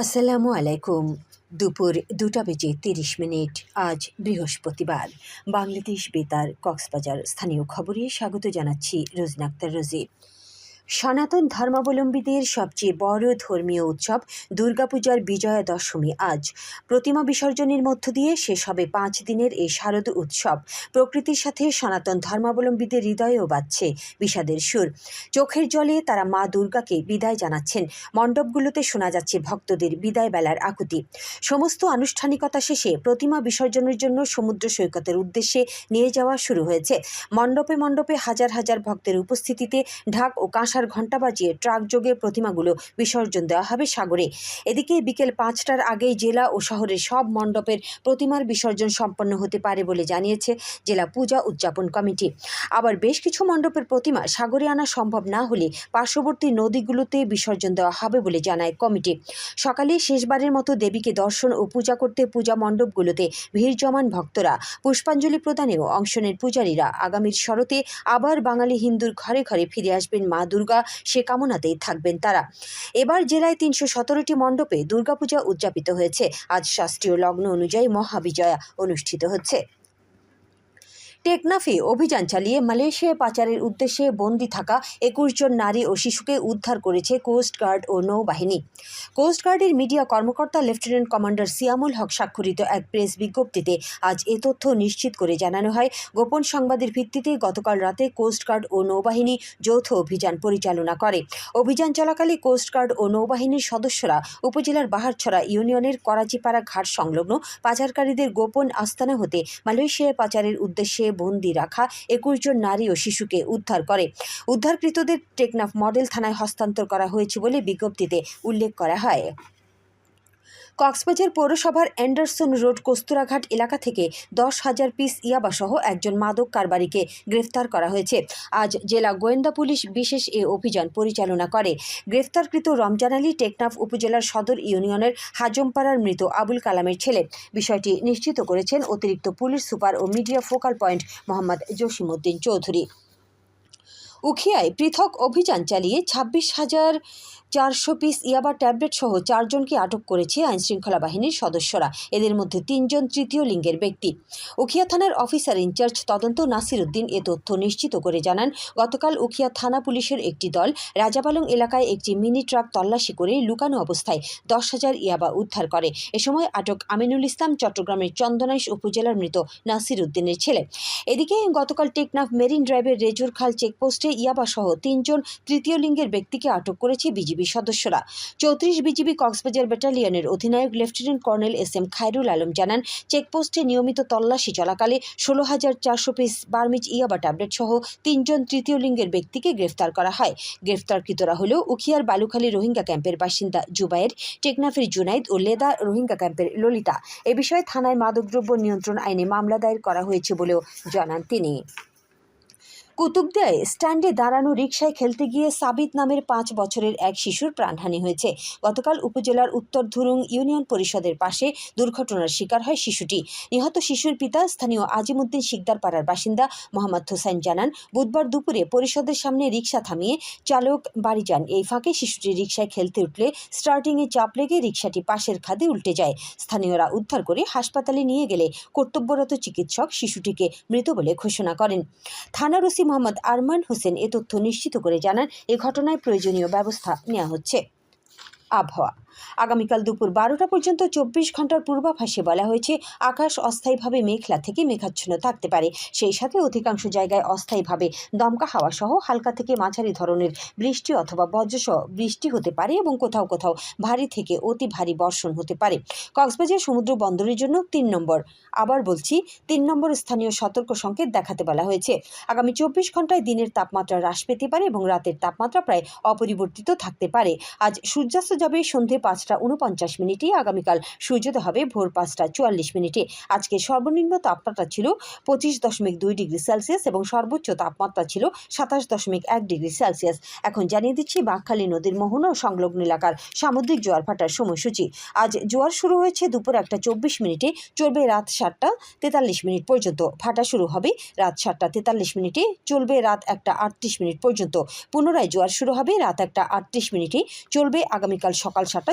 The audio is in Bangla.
আসসালামু আলাইকুম। দুপুর দুটা বেজে তিরিশ মিনিট, আজ বৃহস্পতিবার। বাংলাদেশ বেতার কক্সবাজার স্থানীয় খবরে স্বাগত জানাচ্ছি রোজনা আক্তার রোজি। সনাতন ধর্মাবলম্বীদের সবচেয়ে বড় ধর্মীয় উৎসব দুর্গাপূজার বিজয়া দশমী আজ প্রতিমা বিসর্জনের মধ্য দিয়ে শেষ হবে পাঁচ দিনের এই শারদ উৎসব। প্রকৃতির সাথে সনাতন ধর্মাবলম্বীদের হৃদয়েও বাজছে বিষাদের সুর। চোখের জলে তারা মা দুর্গাকে বিদায় জানাচ্ছেন। মণ্ডপগুলোতে শোনা যাচ্ছে ভক্তদের বিদায় বেলার আকুতি। সমস্ত আনুষ্ঠানিকতা শেষে প্রতিমা বিসর্জনের জন্য সমুদ্র সৈকতের উদ্দেশ্যে নিয়ে যাওয়া শুরু হয়েছে। মণ্ডপে মণ্ডপে হাজার হাজার ভক্তের উপস্থিতিতে ঢাক ও কাঁসার ঘণ্টা বাজিয়ে ট্রাক যোগে প্রতিমাগুলো বিসর্জন দেওয়া হবে সাগরে। এদিকে বিকেল পাঁচটার আগেই জেলা ও শহরের সব মণ্ডপের প্রতিমার বিসর্জন সম্পন্ন হতে পারে বলে জানিয়েছে জেলা পূজা উদযাপন কমিটি। আবার বেশ কিছু মণ্ডপের প্রতিমা সাগরে আনা সম্ভব না হলে পার্শ্ববর্তী নদীগুলোতে বিসর্জন দেওয়া হবে বলে জানায় কমিটি। সকালে শেষবারের মতো দেবীকে দর্শন ও পূজা করতে পূজা মণ্ডপগুলোতে ভিড় জমান ভক্তরা। পুষ্পাঞ্জলি প্রদানেও অংশ নেন পূজারীরা। আগামীর শরতে আবার বাঙালি হিন্দুর ঘরে ঘরে ফিরে আসবেন মা দুর্গা। সে কামনাতেই থাকবেন তারা। এবার জেলায় তিনশো সতেরোটি মণ্ডপে দুর্গাপূজা উদযাপিত হয়েছে। আজ শাস্ত্রীয় লগ্ন অনুযায়ী মহাবিজয়া অনুষ্ঠিত হচ্ছে। টেকনাফে অভিযান চালিয়ে মালয়েশিয়া পাচারের উদ্দেশ্যে বন্দি থাকা একুশ জন নারী ও শিশুকে উদ্ধার করেছে কোস্টগার্ড ও নৌবাহিনী। কোস্টগার্ডের মিডিয়া কর্মকর্তা লেফটেন্যান্ট কমান্ডার সিয়ামুল হক স্বাক্ষরিত এক প্রেস বিজ্ঞপ্তিতে আজ এ তথ্য নিশ্চিত করে জানানো হয়। গোপন সংবাদের ভিত্তিতে গতকাল রাতে কোস্টগার্ড ও নৌবাহিনী যৌথ অভিযান পরিচালনা করে। অভিযান চলাকালে কোস্টগার্ড ও নৌবাহিনীর সদস্যরা উপজেলার বাহারছড়া ইউনিয়নের করাচিপাড়া ঘাট সংলগ্ন পাচারকারীদের গোপন আস্তানা হতে মালয়েশিয়ায় পাচারের উদ্দেশ্যে বন্দি রাখা একুশ জন নারী ও শিশুকে উদ্ধার করে। উদ্ধারকৃতদের টেকনাফ মডেল থানায় হস্তান্তর করা হয়েছে বলে বিজ্ঞপ্তিতে উল্লেখ করা হয়। কক্সবাজার পৌরসভার অ্যান্ডারসন রোড কস্তুরাঘাট এলাকা থেকে দশ হাজার পিস ইয়াবাসহ একজন মাদক কারবারিকে গ্রেফতার করা হয়েছে। আজ জেলা গোয়েন্দা পুলিশ বিশেষ এ অভিযান পরিচালনা করে। গ্রেফতারকৃত রমজান আলী টেকনাফ উপজেলার সদর ইউনিয়নের হাজমপাড়ার মৃত আবুল কালামের ছেলে। বিষয়টি নিশ্চিত করেছেন অতিরিক্ত পুলিশ সুপার ও media focal point Mohammad Jasimuddin Chowdhury. উখিয়ায় পৃথক অভিযান চালিয়ে ছাব্বিশ হাজার চারশো পিস ইয়াবা ট্যাবলেট সহ চারজনকে আটক করেছে আইনশৃঙ্খলা বাহিনীর সদস্যরা। এদের মধ্যে তিনজন তৃতীয় লিঙ্গের ব্যক্তি। উখিয়া থানার অফিসার ইনচার্জ তদন্ত নাসির উদ্দিন এ তথ্য নিশ্চিত করে জানান, গতকাল উখিয়া থানা পুলিশের একটি দল রাজাপালং এলাকায় একটি মিনি ট্রাক তল্লাশি করে লুকানো অবস্থায় দশ হাজার ইয়াবা উদ্ধার করে। এ সময় আটক আমিনুল ইসলাম চট্টগ্রামের চন্দনাইশ উপজেলার মৃত নাসির উদ্দিনের ছেলে। এদিকে গতকাল টেকনাফ মেরিন ড্রাইভের রেজুর খাল চেকপোস্টে ইয়াবা সহ তিনজন তৃতীয় লিঙ্গের ব্যক্তিকে আটক করেছে বিজিবি সদস্যরা। চৌত্রিশ বিজিবি কক্সবাজার ব্যাটালিয়নের অধিনায়ক lieutenant colonel S M Khairul Alam জানান, চেকপোস্টে নিয়মিত তল্লাশি চলাকালে ষোলো হাজার চারশো পিস বার্মিজ ইয়াবা ট্যাবলেট সহ তিনজন তৃতীয় লিঙ্গের ব্যক্তিকে গ্রেফতার করা হয়। গ্রেফতারকৃতরা হল উখিয়ার বালুখালী রোহিঙ্গা ক্যাম্পের বাসিন্দা জুবায়ের, টেকনাফের জুনাইদ ও লেদা রোহিঙ্গা ক্যাম্পের ললিতা। এ বিষয়ে থানায় মাদকদ্রব্য নিয়ন্ত্রণ আইনে মামলা দায়ের করা হয়েছে বলেও জানান তিনি। কুতুবদিয়ায় স্ট্যান্ডে দাঁড়ানো রিকশায় খেলতে গিয়ে সাবিত নামের পাঁচ বছরের এক শিশুর প্রাণহানি হয়েছে। গতকাল উপজেলার উত্তর ধুরুং ইউনিয়ন পরিষদের পাশে দুর্ঘটনার শিকার হয় শিশুটি। নিহত শিশুর পিতা স্থানীয় আজিমুদ্দিন শিকদার পাড়ার বাসিন্দা মোহাম্মদ হোসেন জানান, বুধবার দুপুরে পরিষদের সামনে রিকশা থামিয়ে চালক বাড়ি যান। এই ফাঁকে শিশুটি রিকশায় খেলতে উঠলে স্টার্টিংয়ে চাপ লেগে রিকশাটি পাশের খাদে উল্টে যায়। স্থানীয়রা উদ্ধার করে হাসপাতালে নিয়ে গেলে কর্তব্যরত চিকিৎসক শিশুটিকে মৃত বলে ঘোষণা করেন। থানার ওসি মোহাম্মদ আরমান হোসেন এ তথ্য নিশ্চিত করে জানান, এ ঘটনায় প্রয়োজনীয় ব্যবস্থা নেওয়া হচ্ছে। আবহাওয়া আগামীকাল দুপুর বারোটা পর্যন্ত চব্বিশ ঘণ্টার পূর্বাভাসে বলা হয়েছে, আকাশ অস্থায়ীভাবে মেঘলা থেকে মেঘাচ্ছন্ন থাকতে পারে। সেই সাথে অধিকাংশ জায়গায় অস্থায়ীভাবে দমকা হাওয়া সহ হালকা থেকে মাঝারি ধরনের বৃষ্টি অথবা বজ্রসহ বৃষ্টি হতে পারে এবং কোথাও কোথাও ভারী থেকে অতি ভারী বর্ষণ হতে পারে। কক্সবাজার সমুদ্র বন্দরের জন্য তিন নম্বর। আবার বলছি, তিন নম্বর স্থানীয় সতর্ক সংকেত দেখাতে বলা হয়েছে, আগামী চব্বিশ ঘন্টায় দিনের তাপমাত্রা হ্রাস পেতে পারে এবং রাতের তাপমাত্রা প্রায় অপরিবর্তিত থাকতে পারে। আজ সূর্যাস্ত যাবে সন্ধে পাঁচটা উনপঞ্চাশ মিনিটে আগামীকাল সূর্যোদয় হবে ভোর পাঁচটা চুয়াল্লিশ মিনিটে। আজকে সর্বনিম্ন তাপমাত্রা ছিল পঁচিশ দশমিক দুই ডিগ্রি সেলসিয়াস এবং সর্বোচ্চ তাপমাত্রা ছিল সাতাশ দশমিক এক ডিগ্রি সেলসিয়াস। এখন জানিয়ে দিচ্ছি বাঘখালী নদীর মোহনা ও সংলগ্ন এলাকার সামুদ্রিক জোয়ার ভাটার সময়সূচি। আজ জোয়ার শুরু হয়েছে দুপুর একটা চব্বিশ মিনিটে, চলবে রাত সাতটা তেতাল্লিশ মিনিট পর্যন্ত। ভাটা শুরু হবে রাত সাতটা তেতাল্লিশ মিনিটে, চলবে রাত একটা আটত্রিশ মিনিট পর্যন্ত। পুনরায় জোয়ার শুরু হবে রাত একটা আটত্রিশ মিনিটে, চলবে আগামীকাল সকাল সাতটা